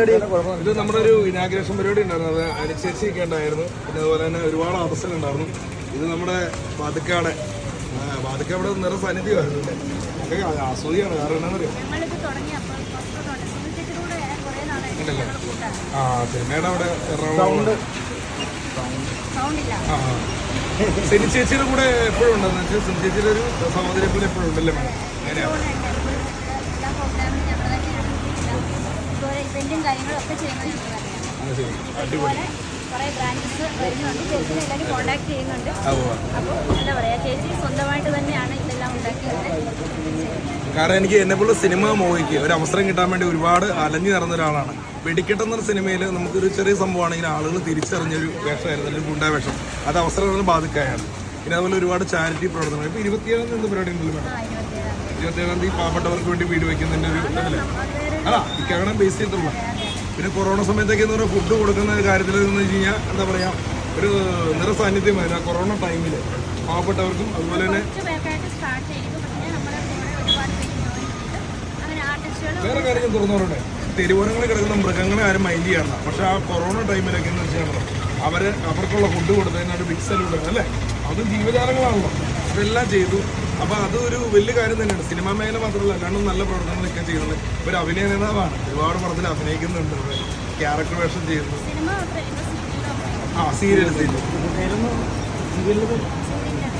പരിപാടി. ഇത് നമ്മുടെ ഒരു ഇനാഗ്രേഷൻ പരിപാടി ഉണ്ടായിരുന്നു. അത് അനുശേഷിയൊക്കെ ഉണ്ടായിരുന്നു പിന്നെ അതുപോലെ തന്നെ ഒരുപാട് അവസരം ഉണ്ടായിരുന്നു. ഇത് നമ്മുടെ ബാധിക്കാടെ ബാധിക്കവിടെ നിറ സാന്നിധ്യമായിരുന്നു അല്ലേ ഒക്കെ അസൂയാണ് കാരണം? ആ സിനിമയുടെ അവിടെ എറണാകുളം സൗണ്ട്. ഇല്ല ആ ആ. സിനി ചേച്ചിയുടെ കൂടെ എപ്പോഴും ഉണ്ടെന്ന് വെച്ചാൽ സിനി ചേച്ചിയുടെ ഒരു സഹോദരി പോലെ എപ്പോഴും ഉണ്ടല്ലേ? മാഡം അങ്ങനെയാണ് ഉണ്ട്. എല്ലാ പ്രോഗ്രാമിനും ഞങ്ങൾ തന്നെയാണ് ഇതുപോലെ ഇവന്റും കാര്യങ്ങളും ഒക്കെ ചെയ്യുന്നത് ഞങ്ങൾ തന്നെയാണ്. അത് അടിപൊളി. കുറേ ബ്രാഞ്ചസ് വരുന്നുണ്ട്. ചേച്ചിനെ എല്ലാവരും കോൺടാക്ട് ചെയ്യുന്നുണ്ട്. അപ്പോൾ എന്താ പറയുക ചേച്ചി സ്വന്തമായിട്ട് തന്നെയാണ് ഇതെല്ലാം ഉണ്ടാക്കിയത്. കാരണം എനിക്ക് എന്നെ പോലെ സിനിമ മോഹിക്ക് ഒരു അവസരം കിട്ടാൻ വേണ്ടി ഒരുപാട് അലഞ്ഞു നടന്ന ഒരാളാണ്. വെടിക്കെട്ട് എന്ന സിനിമയിൽ നമുക്കൊരു ചെറിയ സംഭവമാണെങ്കിൽ ആളുകൾ തിരിച്ചറിഞ്ഞൊരു വേഷമായിരുന്നു ഒരു ഗുണ്ടാവേഷം അത് അവസരങ്ങൾ ബാധിക്കായാണ്. പിന്നെ അതുപോലെ ഒരുപാട് ചാരിറ്റി പ്രവർത്തനങ്ങൾ. ഇപ്പൊ ഇരുപത്തിയേഴാം തീയതി പരിപാടി ഉണ്ടല്ലോ മേഡം? ഇരുപത്തിയേഴാം തീയതി. പാവപ്പെട്ടവർക്ക് വേണ്ടി വീട് വെക്കുന്നതിന്റെ ഒരു ഇതല്ലേ? അതാ. ഇക്കങ്ങനെ ബേസ് ചെയ്തിട്ടുള്ള. പിന്നെ കൊറോണ സമയത്തൊക്കെ എന്ന് പറഞ്ഞാൽ ഫുഡ് കൊടുക്കുന്ന കാര്യത്തിൽ എന്ന് വെച്ച് കഴിഞ്ഞാൽ എന്താ പറയാ ഒരു നിറസാന്നിധ്യമായിരുന്നു. ആ കൊറോണ ടൈമിൽ പാവപ്പെട്ടവർക്കും അതുപോലെ തന്നെ വേറെ കാര്യം ഞാൻ തുറന്നു പറയട്ടെ തെരുവോരങ്ങളിൽ കിടക്കുന്ന മൃഗങ്ങളെ ആരും മൈൻഡ് ചെയ്യാറില്ല. പക്ഷെ ആ കൊറോണ ടൈമിലൊക്കെ എന്ന് വെച്ചാൽ അവർ അവർക്കുള്ള ഫുഡ് കൊടുത്തതിനായിട്ട് ബിഗ് സല്യൂട്ട് അല്ലേ? അതും ജീവജാലങ്ങളാണല്ലോ. ഇതെല്ലാം ചെയ്തു. അപ്പൊ അതൊരു വലിയ കാര്യം തന്നെയാണ്. സിനിമാ മേഖല മാത്രമല്ല അല്ലാണ്ടും നല്ല പ്രവർത്തനങ്ങളൊക്കെ ചെയ്യുന്നത് ഒരു അഭിനയ നേതാവാണ്. ഒരുപാട് പടത്തിൽ അഭിനയിക്കുന്നുണ്ട് ക്യാരക്ടർ വേഷം ചെയ്യുന്നു. ആ സീരിയൽ സീരിയൽ